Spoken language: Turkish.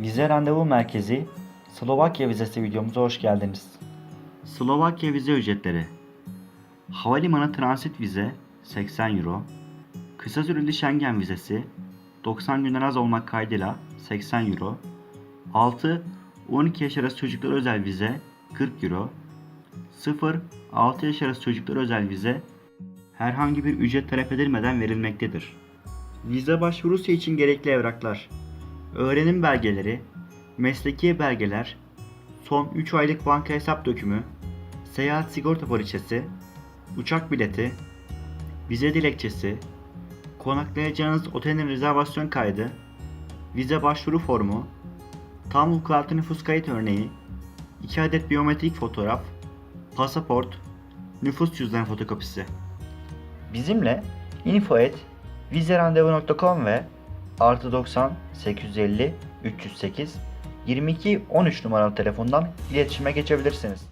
Vize Randevu Merkezi Slovakya vizesi videomuza hoş geldiniz. Slovakya vize ücretleri Havalimanı transit vize 80 Euro Kısa süreli Schengen vizesi 90 günden az olmak kaydıyla 80 Euro 6-12 yaş arası çocuklar özel vize 40 Euro 0-6 yaş arası çocuklar özel vize herhangi bir ücret talep edilmeden verilmektedir. Vize başvurusu için gerekli evraklar öğrenim belgeleri, mesleki belgeler, son 3 aylık banka hesap dökümü, seyahat sigorta poliçesi, uçak bileti, vize dilekçesi, konaklayacağınız otelin rezervasyon kaydı, vize başvuru formu, tam vukuatlı nüfus kayıt örneği, 2 adet biyometrik fotoğraf, pasaport, nüfus cüzdan fotokopisi. Bizimle info@vizerandevu.com ve artı 90 850 308 22 13 numaralı telefondan iletişime geçebilirsiniz.